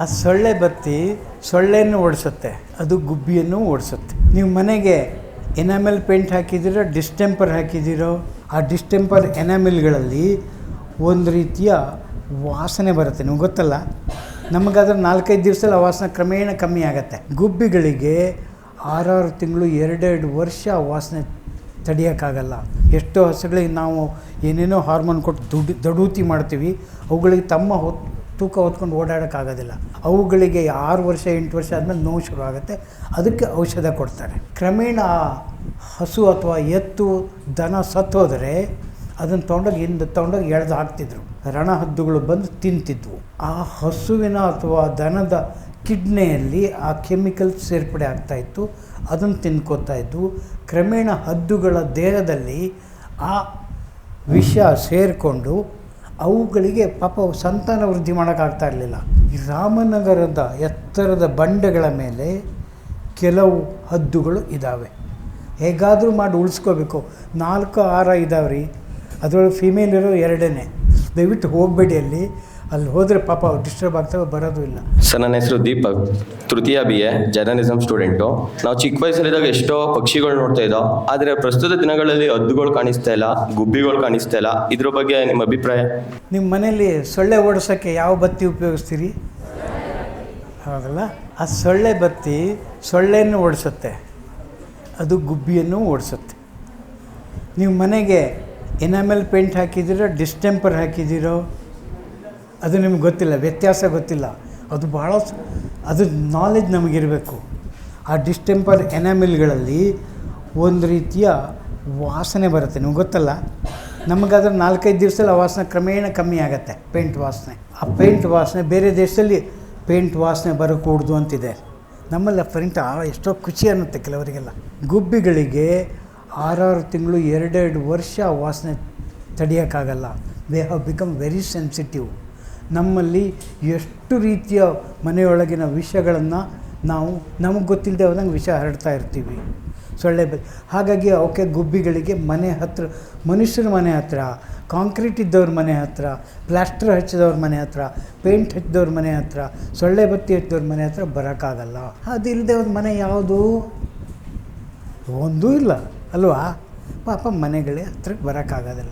ಆ ಸೊಳ್ಳೆ ಬತ್ತಿ ಸೊಳ್ಳೆಯನ್ನು ಓಡಿಸುತ್ತೆ, ಅದು ಗುಬ್ಬಿಯನ್ನು ಓಡಿಸುತ್ತೆ. ನೀವು ಮನೆಗೆ ಎನಾಮೆಲ್ ಪೇಂಟ್ ಹಾಕಿದ್ದೀರೋ ಡಿಸ್ಟೆಂಪರ್ ಹಾಕಿದ್ದೀರೋ, ಆ ಡಿಸ್ಟೆಂಪರ್ ಎನಾಮೆಲ್ಗಳಲ್ಲಿ ಒಂದು ರೀತಿಯ ವಾಸನೆ ಬರುತ್ತೆ. ನಿಮ್ಗೆ ಗೊತ್ತಲ್ಲ? ನಮಗಾದ್ರೆ ನಾಲ್ಕೈದು ದಿವಸದಲ್ಲಿ ಆ ವಾಸನೆ ಕ್ರಮೇಣ ಕಮ್ಮಿ ಆಗುತ್ತೆ. ಗುಬ್ಬಿಗಳಿಗೆ ಆರಾರು ತಿಂಗಳು ಎರಡೆರಡು ವರ್ಷ ವಾಸನೆ ತಡೆಯೋಕ್ಕಾಗಲ್ಲ. ಎಷ್ಟೋ ಹಸುಗಳಿಗೆ ನಾವು ಏನೇನೋ ಹಾರ್ಮೋನ್ ಕೊಟ್ಟು ದುಡ್ಡು ದಡೂತಿ ಮಾಡ್ತೀವಿ. ಅವುಗಳಿಗೆ ತಮ್ಮ ಹೊತ್ ತೂಕ ಹೊತ್ಕೊಂಡು ಓಡಾಡೋಕ್ಕಾಗೋದಿಲ್ಲ. ಅವುಗಳಿಗೆ ಆರು ವರ್ಷ, ಎಂಟು ವರ್ಷ ಆದಮೇಲೆ ನೋವು ಶುರು ಆಗುತ್ತೆ. ಅದಕ್ಕೆ ಔಷಧ ಕೊಡ್ತಾರೆ. ಕ್ರಮೇಣ ಹಸು ಅಥವಾ ಎತ್ತು, ದನ ಸತ್ತೋದರೆ ಅದನ್ನು ತೊಗೊಂಡೋಗಿ ಹಿಂದೆ ತೊಗೊಂಡೋಗಿ ಎಳೆದು ಹಾಕ್ತಿದ್ರು. ರಣಹದ್ದುಗಳು ಬಂದು ತಿಂತಿದ್ವು. ಆ ಹಸುವಿನ ಅಥವಾ ದನದ ಕಿಡ್ನಿಯಲ್ಲಿ ಆ ಕೆಮಿಕಲ್ ಸೇರ್ಪಡೆ ಆಗ್ತಾಯಿತ್ತು ಅದನ್ನು ತಿನ್ಕೋತಾ ಇದ್ವು. ಕ್ರಮೇಣ ಹದ್ದುಗಳ ದೇಹದಲ್ಲಿ ಆ ವಿಷ ಸೇರಿಕೊಂಡು ಅವುಗಳಿಗೆ ಪಾಪ ಸಂತಾನ ವೃದ್ಧಿ ಮಾಡೋಕ್ಕಾಗ್ತಾ ಇರಲಿಲ್ಲ. ರಾಮನಗರದ ಎತ್ತರದ ಬಂಡೆಗಳ ಮೇಲೆ ಕೆಲವು ಹದ್ದುಗಳು ಇದ್ದಾವೆ ಹೇಗಾದರೂ ಮಾಡಿ ಉಳಿಸ್ಕೋಬೇಕು. ನಾಲ್ಕು ಆರ ಇದಾವೆ ರೀ ಅದರೊಳಗೆ ಫಿಮೇಲ್ ಇರೋ ಎರಡೇ ದಯವಿಟ್ಟು ಹೋಗಬೇಡಿ ಅಲ್ಲಿ. ಅಲ್ಲಿ ಹೋದರೆ ಪಾಪ ಡಿಸ್ಟರ್ಬ್ ಆಗ್ತವೆ ಬರೋದು ಇಲ್ಲ. ಸರ್ ನನ್ನ ಹೆಸರು ದೀಪಕ್. ತೃತೀಯ ಬಿ ಎ ಜರ್ನಲಿಸಮ್ ಸ್ಟೂಡೆಂಟು ನಾವು ಚಿಕ್ಕ ವಯಸ್ಸಲ್ಲಿದ್ದಾಗ ಎಷ್ಟೋ ಪಕ್ಷಿಗಳು ನೋಡ್ತಾ ಇದ್ದೋ ಆದರೆ ಪ್ರಸ್ತುತ ದಿನಗಳಲ್ಲಿ ಹದ್ದುಗಳು ಕಾಣಿಸ್ತಾ ಇಲ್ಲ ಗುಬ್ಬಿಗಳು ಕಾಣಿಸ್ತಾ ಇಲ್ಲ. ಇದ್ರ ಬಗ್ಗೆ ನಿಮ್ಮ ಅಭಿಪ್ರಾಯ? ನಿಮ್ಮ ಮನೆಯಲ್ಲಿ ಸೊಳ್ಳೆ ಓಡಿಸೋಕ್ಕೆ ಯಾವ ಬತ್ತಿ ಉಪಯೋಗಿಸ್ತೀರಿ? ಹೌದಲ್ಲ? ಆ ಸೊಳ್ಳೆ ಬತ್ತಿ ಸೊಳ್ಳೆಯನ್ನು ಓಡಿಸುತ್ತೆ. ಅದು ಗುಬ್ಬಿಯನ್ನು ಓಡಿಸುತ್ತೆ. ನೀವು ಮನೆಗೆ ಎನಾಮೆಲ್ ಪೇಂಟ್ ಹಾಕಿದ್ದೀರೋ ಡಿಸ್ಟೆಂಪರ್ ಹಾಕಿದ್ದೀರೋ ಅದು ನಿಮ್ಗೆ ಗೊತ್ತಿಲ್ಲ, ವ್ಯತ್ಯಾಸ ಗೊತ್ತಿಲ್ಲ. ಅದು ಭಾಳ ಅದು ನಾಲೆಜ್ ನಮಗಿರಬೇಕು. ಆ ಡಿಸ್ಟೆಂಪರ್ ಎನಾಮಿಲ್ಗಳಲ್ಲಿ ಒಂದು ರೀತಿಯ ವಾಸನೆ ಬರುತ್ತೆ. ನಿಮ್ಗೆ ಗೊತ್ತಲ್ಲ? ನಮಗಾದ್ರೆ ನಾಲ್ಕೈದು ದಿವಸದಲ್ಲಿ ಆ ವಾಸನೆ ಕ್ರಮೇಣ ಕಮ್ಮಿ ಆಗುತ್ತೆ ಪೇಂಟ್ ವಾಸನೆ. ಆ ಪೇಂಟ್ ವಾಸನೆ ಬೇರೆ ದೇಶದಲ್ಲಿ ಪೇಂಟ್ ವಾಸನೆ ಬರಕೂಡ್ದು ಅಂತಿದೆ. ನಮ್ಮಲ್ಲಿ ಪೇಂಟ್ ಆ ಎಷ್ಟೋ ಖುಷಿ ಅನ್ನುತ್ತೆ ಕೆಲವರಿಗೆಲ್ಲ. ಗುಬ್ಬಿಗಳಿಗೆ ಆರಾರು ತಿಂಗಳು ಎರಡೆರಡು ವರ್ಷ ವಾಸನೆ ತಡೆಯೋಕ್ಕಾಗಲ್ಲ. They have become very sensitive ನಮ್ಮಲ್ಲಿ ಎಷ್ಟು ರೀತಿಯ ಮನೆಯೊಳಗಿನ ವಿಷಯಗಳನ್ನು ನಾವು ನಮಗೆ ಗೊತ್ತಿಲ್ಲದೆ ಹೋದಂಗೆ ವಿಷ ಹರಡ್ತಾ ಇರ್ತೀವಿ. ಸೊಳ್ಳೆ ಬ, ಹಾಗಾಗಿ ಅವಕ್ಕೆ ಗುಬ್ಬಿಗಳಿಗೆ ಮನೆ ಹತ್ರ, ಮನುಷ್ಯರ ಮನೆ ಹತ್ರ, ಕಾಂಕ್ರೀಟ್ ಇದ್ದವ್ರ ಮನೆ ಹತ್ರ, ಪ್ಲಾಸ್ಟರ್ ಹಚ್ಚಿದವ್ರ ಮನೆ ಹತ್ರ, ಪೇಂಟ್ ಹಚ್ಚಿದವ್ರ ಮನೆ ಹತ್ರ, ಸೊಳ್ಳೆ ಬತ್ತಿ ಹಚ್ಚಿದವ್ರ ಮನೆ ಹತ್ರ ಬರೋಕ್ಕಾಗಲ್ಲ. ಅದಿಲ್ಲದೆ ಒಂದು ಮನೆ ಯಾವುದು? ಒಂದೂ ಇಲ್ಲ, ಅಲ್ವಾ? ಪಾಪ ಮನೆಗಳೇ ಹತ್ರಕ್ಕೆ ಬರೋಕ್ಕಾಗೋದಿಲ್ಲ.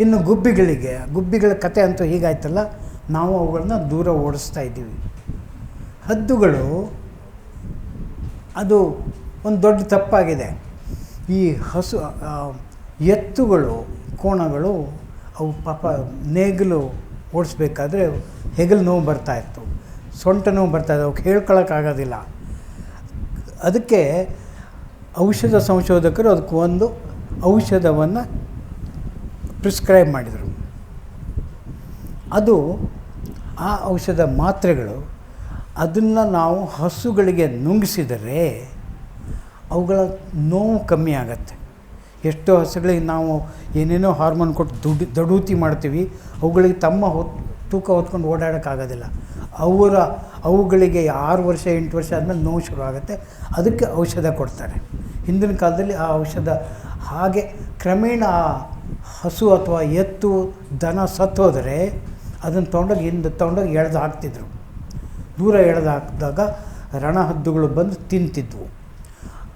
ಇನ್ನು ಗುಬ್ಬಿಗಳಿಗೆ, ಗುಬ್ಬಿಗಳ ಕತೆ ಅಂತೂ ಹೀಗಾಯ್ತಲ್ಲ? ನಾವು ಅವುಗಳನ್ನ ದೂರ ಓಡಿಸ್ತಾ ಇದ್ದೀವಿ. ಹದ್ದುಗಳು ಅದು ಒಂದು ದೊಡ್ಡ ತಪ್ಪಾಗಿದೆ. ಈ ಹಸು ಎತ್ತುಗಳು, ಕೋಣಗಳು ಅವು ಪಾಪ ನೇಗಿಲು ಓಡಿಸ್ಬೇಕಾದ್ರೆ ಹೆಗಲು ನೋವು ಬರ್ತಾಯಿತ್ತು ಸೊಂಟ ನೋವು ಬರ್ತಾಯಿತ್ತು ಅವಕ್ಕೆ ಹೇಳ್ಕೊಳಕ್ಕಾಗೋದಿಲ್ಲ ಅದಕ್ಕೆ ಔಷಧ ಸಂಶೋಧಕರು ಅದಕ್ಕೆ ಒಂದು ಔಷಧವನ್ನು ಪ್ರಿಸ್ಕ್ರೈಬ್ ಮಾಡಿದರು. ಅದು ಆ ಔಷಧ ಮಾತ್ರೆಗಳು ಅದನ್ನು ನಾವು ಹಸುಗಳಿಗೆ ನುಂಗಿಸಿದರೆ ಅವುಗಳ ನೋವು ಕಮ್ಮಿ ಆಗತ್ತೆ. ಎಷ್ಟೋ ಹಸುಗಳಿಗೆ ನಾವು ಏನೇನೋ ಹಾರ್ಮೋನ್ ಕೊಟ್ಟು ದುಡ್ಡು ದಡೂತಿ ಮಾಡ್ತೀವಿ, ಅವುಗಳಿಗೆ ತಮ್ಮ ಹೊತ್ ತೂಕ ಹೊತ್ಕೊಂಡು ಓಡಾಡೋಕ್ಕಾಗೋದಿಲ್ಲ. ಅವರ, ಅವುಗಳಿಗೆ ಆರು ವರ್ಷ, ಎಂಟು ವರ್ಷ ಆದಮೇಲೆ ನೋವು ಶುರು ಆಗುತ್ತೆ. ಅದಕ್ಕೆ ಔಷಧ ಕೊಡ್ತಾರೆ. ಹಿಂದಿನ ಕಾಲದಲ್ಲಿ ಆ ಔಷಧ ಹಾಗೆ ಕ್ರಮೇಣ ಆ ಹಸು ಅಥವಾ ಎತ್ತು, ದನ ಸತ್ತೋದರೆ ಅದನ್ನು ತೊಗೊಂಡೋಗಿ ಹಿಂದೆ ತೊಗೊಂಡೋಗಿ ಎಳೆದು ಹಾಕ್ತಿದ್ರು. ದೂರ ಎಳೆದು ಹಾಕಿದಾಗ ರಣಹದ್ದುಗಳು ಬಂದು ತಿಂತಿದ್ವು.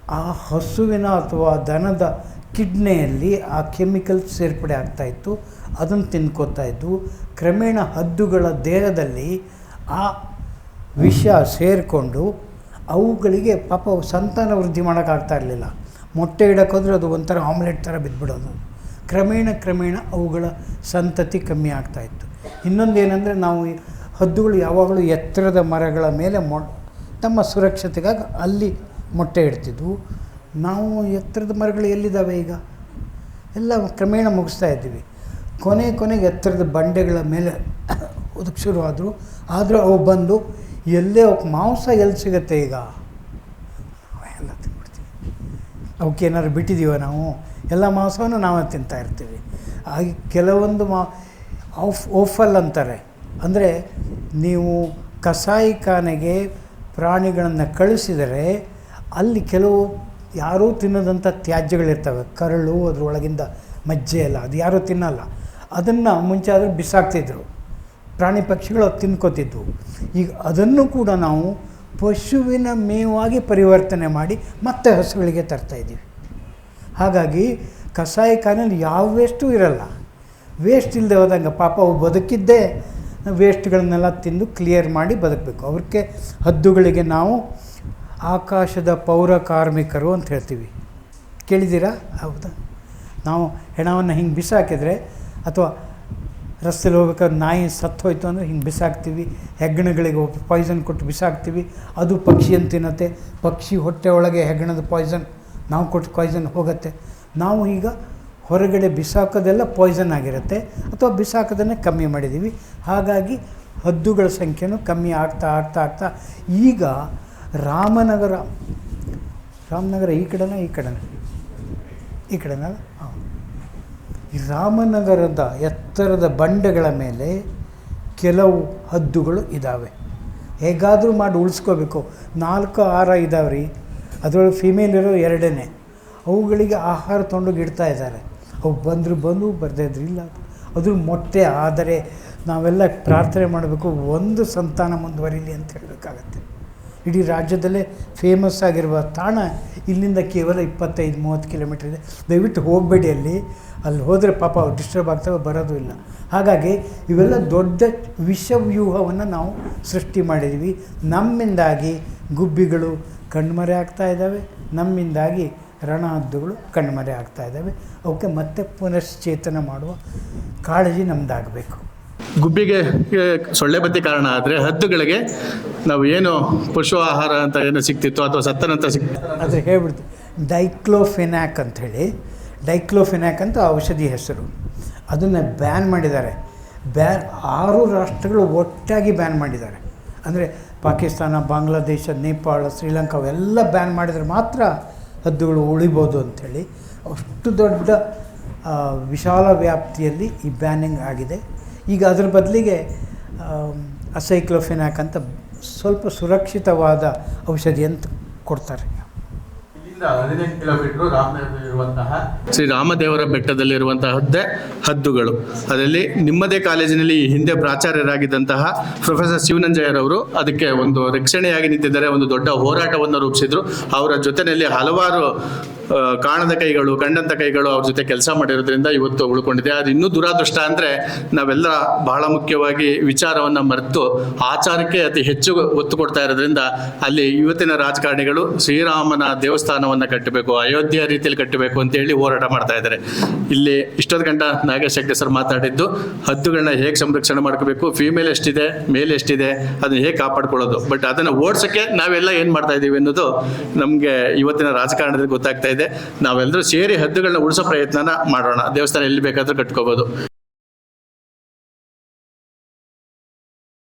ಆ ಹಸುವಿನ ಅಥವಾ ದನದ ಕಿಡ್ನಿಯಲ್ಲಿ ಆ ಕೆಮಿಕಲ್ ಸೇರ್ಪಡೆ ಆಗ್ತಾಯಿತ್ತು ಅದನ್ನು ತಿನ್ಕೋತಾ ಇದ್ವು. ಕ್ರಮೇಣ ಹದ್ದುಗಳ ದೇಹದಲ್ಲಿ ಆ ವಿಷ ಸೇರಿಕೊಂಡು ಅವುಗಳಿಗೆ ಪಾಪ ಸಂತಾನ ವೃದ್ಧಿ ಮಾಡೋಕ್ಕಾಗ್ತಾ ಇರಲಿಲ್ಲ. ಮೊಟ್ಟೆ ಇಡೋಕ್ಕೋದ್ರೆ ಅದು ಒಂಥರ ಆಮ್ಲೆಟ್ ಥರ ಬಿದ್ದುಬಿಡೋದು ಕ್ರಮೇಣ ಕ್ರಮೇಣ ಅವುಗಳ ಸಂತತಿ ಕಮ್ಮಿ ಆಗ್ತಾಯಿತ್ತು ಇನ್ನೊಂದು ಏನಂದರೆ ನಾವು ಹದ್ದುಗಳು ಯಾವಾಗಲೂ ಎತ್ತರದ ಮರಗಳ ಮೇಲೆ ಮೊ, ತಮ್ಮ ಸುರಕ್ಷತೆಗಾಗಿ ಅಲ್ಲಿ ಮೊಟ್ಟೆ ಇಡ್ತಿದ್ವು. ನಾವು ಎತ್ತರದ ಮರಗಳು ಎಲ್ಲಿದ್ದಾವೆ ಈಗ? ಎಲ್ಲ ಕ್ರಮೇಣ ಮುಗಿಸ್ತಾ ಇದ್ದೀವಿ. ಕೊನೆ ಕೊನೆಗೆ ಎತ್ತರದ ಬಂಡೆಗಳ ಮೇಲೆ ಅದಕ್ಕೆ ಶುರುವಾದರು ಆದರೂ. ಅವು ಬಂದು ಎಲ್ಲೇ ಅವಕ್ಕೆ ಮಾಂಸ ಎಲ್ಲಿ ಸಿಗುತ್ತೆ ಈಗ? ಎಲ್ಲ ತಿಂದ್ಬಿಡ್ತೀವಿ ಅವಕ್ಕೆ ಏನಾದ್ರು ಬಿಟ್ಟಿದ್ದೀವ ನಾವು? ಎಲ್ಲ ಮಾಂಸವನ್ನು ನಾವೇ ತಿಂತಾ ಇರ್ತೀವಿ. ಹಾಗೆ ಕೆಲವೊಂದು ಮಾ ಆಫ್ ಓಫಲ್ ಅಂತಾರೆ. ಅಂದರೆ ನೀವು ಕಸಾಯಿಖಾನೆಗೆ ಪ್ರಾಣಿಗಳನ್ನು ಕಳಿಸಿದರೆ ಅಲ್ಲಿ ಕೆಲವು ಯಾರೂ ತಿನ್ನದಂಥ ತ್ಯಾಜ್ಯಗಳಿರ್ತವೆ. ಕರಳು, ಅದರೊಳಗಿಂದ ಮಜ್ಜೆ ಎಲ್ಲ, ಅದು ಯಾರೂ ತಿನ್ನಲ್ಲ. ಅದನ್ನು ಮುಂಚೆ ಆದರೂ ಬಿಸಾಕ್ತಿದ್ರು. ಪ್ರಾಣಿ ಪಕ್ಷಿಗಳು ಅದು ತಿನ್ಕೋತಿದ್ವು. ಈಗ ಅದನ್ನು ಕೂಡ ನಾವು ಪಶುವಿನ ಮೇವಾಗಿ ಪರಿವರ್ತನೆ ಮಾಡಿ ಮತ್ತೆ ಹಸುಗಳಿಗೆ ತರ್ತಾಯಿದ್ದೀವಿ ಹಾಗಾಗಿ ಕಸಾಯಿಖಾನೆಯಲ್ಲಿ ಯಾವ ವೇಸ್ಟೂ ಇರಲ್ಲ. ವೇಸ್ಟ್ ಇಲ್ಲದೆ ಹೋದಂಗೆ ಪಾಪ ಅವು ಬದುಕಿದ್ದೇ ವೇಸ್ಟ್ಗಳನ್ನೆಲ್ಲ ತಿಂದು ಕ್ಲಿಯರ್ ಮಾಡಿ ಬದುಕಬೇಕು. ಅವ್ರಿಗೆ ಹದ್ದುಗಳಿಗೆ ನಾವು ಆಕಾಶದ ಪೌರ ಕಾರ್ಮಿಕರು ಅಂತ ಹೇಳ್ತೀವಿ. ಕೇಳಿದ್ದೀರಾ? ಹೌದಾ? ನಾವು ಹೆಣವನ್ನು ಹಿಂಗೆ ಬಿಸಾಕಿದರೆ ಅಥವಾ ರಸ್ತೆಲಿ ಹೋಗ್ಬೇಕಾದ್ರೆ ನಾಯಿ ಸತ್ತು ಹೋಯ್ತು ಅಂದರೆ ಹಿಂಗೆ ಬಿಸಾಕ್ತೀವಿ. ಹೆಗ್ಗಣಗಳಿಗೆ ಪಾಯ್ಸನ್ ಕೊಟ್ಟು ಬಿಸಾಕ್ತೀವಿ. ಅದು ಪಕ್ಷಿ ಅಂತ ತಿನ್ನತ್ತೆ. ಪಕ್ಷಿ ಹೊಟ್ಟೆ ಒಳಗೆ ಹೆಗ್ಗಣದ ಪಾಯ್ಸನ್ ನಾವು ಕೊಟ್ಟು ಪಾಯ್ಸನ್ ಹೋಗುತ್ತೆ. ನಾವು ಈಗ ಹೊರಗಡೆ ಬಿಸಾಕೋದೆಲ್ಲ ಪಾಯ್ಸನ್ ಆಗಿರುತ್ತೆ. ಅಥವಾ ಬಿಸಾಕೋದನ್ನೇ ಕಮ್ಮಿ ಮಾಡಿದ್ದೀವಿ. ಹಾಗಾಗಿ ಹದ್ದುಗಳ ಸಂಖ್ಯೆನೂ ಕಮ್ಮಿ ಆಗ್ತಾ ಆಗ್ತಾ ಆಗ್ತಾ ಈಗ ರಾಮನಗರ ರಾಮನಗರ ಈ ಕಡೆನ ಈ ಕಡೆನ? ಈ ಕಡೆನ? ಹಾಂ. ರಾಮನಗರದ ಎತ್ತರದ ಬಂಡೆಗಳ ಮೇಲೆ ಕೆಲವು ಹದ್ದುಗಳು ಇದ್ದಾವೆ ಹೇಗಾದರೂ ಮಾಡಿ ಉಳಿಸ್ಕೋಬೇಕು. ನಾಲ್ಕು, ಆರ ಇದ್ದಾವೆ ರೀ ಅದರೊಳಗೆ ಫಿಮೇಲ್ ಇರೋ ಎರಡನೇ. ಅವುಗಳಿಗೆ ಆಹಾರ ತೊಗೊಂಡೋಗಿ ಇಡ್ತಾ ಇದ್ದಾರೆ. ಅವು ಬಂದರು ಬಂದು ಬರ್ದೇ ಇದ್ರು. ಇಲ್ಲ ಅದ್ರ ಮೊಟ್ಟೆ, ಆದರೆ ನಾವೆಲ್ಲ ಪ್ರಾರ್ಥನೆ ಮಾಡಬೇಕು, ಒಂದು ಸಂತಾನ ಮುಂದುವರಿಲಿ ಅಂತ ಹೇಳಬೇಕಾಗತ್ತೆ. ಇಡೀ ರಾಜ್ಯದಲ್ಲೇ ಫೇಮಸ್ ಆಗಿರುವ ತಾಣ ಇಲ್ಲಿಂದ ಕೇವಲ ಇಪ್ಪತ್ತೈದು, ಮೂವತ್ತು ಕಿಲೋಮೀಟ್ರ್ ಇದೆ. ದಯವಿಟ್ಟು ಹೋಗಬೇಡಿ ಅಲ್ಲಿ. ಅಲ್ಲಿ ಹೋದರೆ ಪಾಪ ಅವ್ರು ಡಿಸ್ಟರ್ಬ್ ಆಗ್ತವೆ, ಬರೋದು ಇಲ್ಲ. ಹಾಗಾಗಿ ಇವೆಲ್ಲ ದೊಡ್ಡ ವಿಷವ್ಯೂಹವನ್ನು ನಾವು ಸೃಷ್ಟಿ ಮಾಡಿದ್ದೀವಿ. ನಮ್ಮಿಂದಾಗಿ ಗುಬ್ಬಿಗಳು ಕಣ್ಮರೆ ಆಗ್ತಾ ಇದ್ದಾವೆ. ನಮ್ಮಿಂದಾಗಿ ರಣಹದ್ದುಗಳು ಕಣ್ಮರೆ ಆಗ್ತಾ ಇದ್ದಾವೆ. ಅವಕ್ಕೆ ಮತ್ತೆ ಪುನಶ್ಚೇತನ ಮಾಡುವ ಕಾಳಜಿ ನಮ್ಮದಾಗಬೇಕು ಗುಬ್ಬಿಗೆ ಸೊಳ್ಳೆ ಬತ್ತಿ ಕಾರಣ ಆದರೆ ಹದ್ದುಗಳಿಗೆ ನಾವು ಏನು ಪಶು ಆಹಾರ ಅಂತ ಏನು ಸಿಕ್ತಿತ್ತು ಅಥವಾ ಸತ್ತನಂತ ಸಿಕ್ ಆದರೆ ಹೇಳ್ಬಿಡ್ತೀವಿ ಡೈಕ್ಲೋಫೆನ್ಯಾಕ್ ಹೇಳಿ ಡೈಕ್ಲೋಫೆನ್ಯಾಕ್ ಅಂತ ಔಷಧಿ ಹೆಸರು. ಅದನ್ನು ಬ್ಯಾನ್ ಮಾಡಿದ್ದಾರೆ. ಬ್ಯಾ ಆರು ರಾಷ್ಟ್ರಗಳು ಒಟ್ಟಾಗಿ ಬ್ಯಾನ್ ಮಾಡಿದ್ದಾರೆ. ಅಂದರೆ ಪಾಕಿಸ್ತಾನ ಬಾಂಗ್ಲಾದೇಶ ನೇಪಾಳ ಶ್ರೀಲಂಕಾ ಅವೆಲ್ಲ ಬ್ಯಾನ್ ಮಾಡಿದರೆ ಮಾತ್ರ ಹದ್ದುಗಳು ಉಳಿಬೋದು ಅಂಥೇಳಿ ಅಷ್ಟು ದೊಡ್ಡ ವಿಶಾಲ ವ್ಯಾಪ್ತಿಯಲ್ಲಿ ಈ ಬ್ಯಾನಿಂಗ್ ಆಗಿದೆ. ಈಗ ಅದರ ಬದಲಿಗೆ ಅಸೈಕ್ಲೋಫೆನಾಕ್ ಅಂತ ಸ್ವಲ್ಪ ಸುರಕ್ಷಿತವಾದ ಔಷಧಿ ಅಂತ ಕೊಡ್ತಾರೆ. ಶ್ರೀ ರಾಮದೇವರ ಬೆಟ್ಟದಲ್ಲಿರುವಂತಹದ್ದೇ ಹದ್ದುಗಳು. ಅದರಲ್ಲಿ ನಿಮ್ಮದೇ ಕಾಲೇಜಿನಲ್ಲಿ ಹಿಂದೆ ಪ್ರಾಚಾರ್ಯರಾಗಿದ್ದಂತಹ ಪ್ರೊಫೆಸರ್ ಶಿವನಂಜಯ್ಯರವರು ಅದಕ್ಕೆ ಒಂದು ರಕ್ಷಣೆಯಾಗಿ ನಿಂತಿದ್ದಾರೆ, ಒಂದು ದೊಡ್ಡ ಹೋರಾಟವನ್ನು ರೂಪಿಸಿದ್ರು. ಅವರ ಜೊತೆಯಲ್ಲಿ ಹಲವಾರು ಕಾಣದ ಕೈಗಳು, ಕಂಡಂತ ಕೈಗಳು ಅವ್ರ ಜೊತೆ ಕೆಲಸ ಮಾಡಿರೋದ್ರಿಂದ ಇವತ್ತು ಉಳ್ಕೊಂಡಿದೆ. ಅದು ಇನ್ನೂ ದುರಾದೃಷ್ಟ ಅಂದ್ರೆ ನಾವೆಲ್ಲ ಬಹಳ ಮುಖ್ಯವಾಗಿ ವಿಚಾರವನ್ನ ಮರೆತು ಆಚಾರಕ್ಕೆ ಅತಿ ಹೆಚ್ಚು ಒತ್ತು ಕೊಡ್ತಾ ಇರೋದ್ರಿಂದ ಅಲ್ಲಿ ಇವತ್ತಿನ ರಾಜಕಾರಣಿಗಳು ಶ್ರೀರಾಮನ ದೇವಸ್ಥಾನವನ್ನ ಕಟ್ಟಬೇಕು, ಅಯೋಧ್ಯೆ ರೀತಿಯಲ್ಲಿ ಕಟ್ಟಬೇಕು ಅಂತ ಹೇಳಿ ಹೋರಾಟ ಮಾಡ್ತಾ ಇದ್ದಾರೆ. ಇಲ್ಲಿ ಇಷ್ಟೊಂದು ಗಂಟ ನಾಗೇಶ್ ಹೆಗ್ಡೆ ಸರ್ ಮಾತಾಡಿದ್ದು, ಹದ್ದುಗಳನ್ನ ಹೇಗೆ ಸಂರಕ್ಷಣೆ ಮಾಡ್ಕೋಬೇಕು ಫೀಮೇಲ್ ಎಷ್ಟಿದೆ ಮೇಲ್ ಎಷ್ಟಿದೆ, ಅದನ್ನ ಹೇಗೆ ಕಾಪಾಡ್ಕೊಳ್ಳೋದು? ಬಟ್ ಅದನ್ನ ಓಡ್ಸಕ್ಕೆ ನಾವೆಲ್ಲ ಏನ್ ಮಾಡ್ತಾ ಇದೀವಿ ಅನ್ನೋದು ನಮ್ಗೆ ಇವತ್ತಿನ ರಾಜಕಾರಣದಲ್ಲಿ ಗೊತ್ತಾಗ್ತಾ ಇದೆ. ನಾವೆಲ್ಲರೂ ಸೇರಿ ಹದ್ದುಗಳನ್ನ ಉಳಿಸೋ ಪ್ರಯತ್ನನ ಮಾಡೋಣ. ದೇವಸ್ಥಾನ ಎಲ್ಲಿ ಬೇಕಾದ್ರೂ ಕಟ್ಕೋಬಹುದು